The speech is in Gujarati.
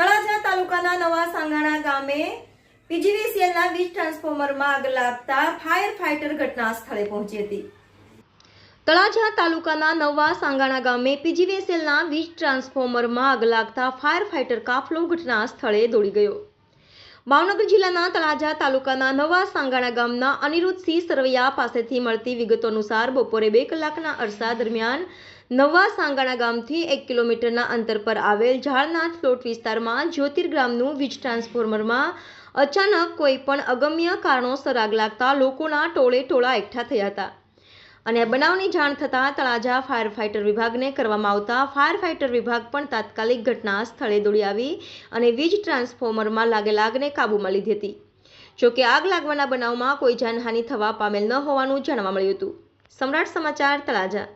તળાજા તાલુકાના નવા સાંગાણા ગામે પીજીવીસીએલના વીજ ટ્રાન્સફોર્મરમાં આગ ફાયર ફાઇટર આગ લાગતા ફાયર ફાઇટર કાફલો ઘટના સ્થળે દોડી ગયો. ભાવનગર જિલ્લાના તળાજા તાલુકાના નવા સાંગાણા ગામના અનિરુદ્ધસિંહ સરવૈયા પાસેથી મળતી વિગતો અનુસાર બપોરે બે કલાકના અરસા દરમિયાન નવા સાંગાણા ગામથી એક કિલોમીટરના અંતર પર આવેલ ઝાળનાથ પ્લોટ વિસ્તારમાં જ્યોતિર્ગ્રામનું વીજ ટ્રાન્સફોર્મરમાં અચાનક કોઈ પણ અગમ્ય કારણોસર આગ લાગતા લોકોના ટોળે ટોળા એકઠા થયા હતા. અને બનાવની જાણ થતાં તળાજા ફાયર ફાઇટર વિભાગને કરવામાં આવતા ફાયર ફાઇટર વિભાગ પણ તાત્કાલિક ઘટના સ્થળે દોડી આવી અને વીજ ટ્રાન્સફોર્મરમાં લાગેલા આગને કાબૂમાં લીધી હતી. જોકે આગ લાગવાના બનાવમાં કોઈ જાનહાનિ થવા પામેલ ન હોવાનું જાણવા મળ્યું હતું. સમ્રાટ સમાચાર તળાજા.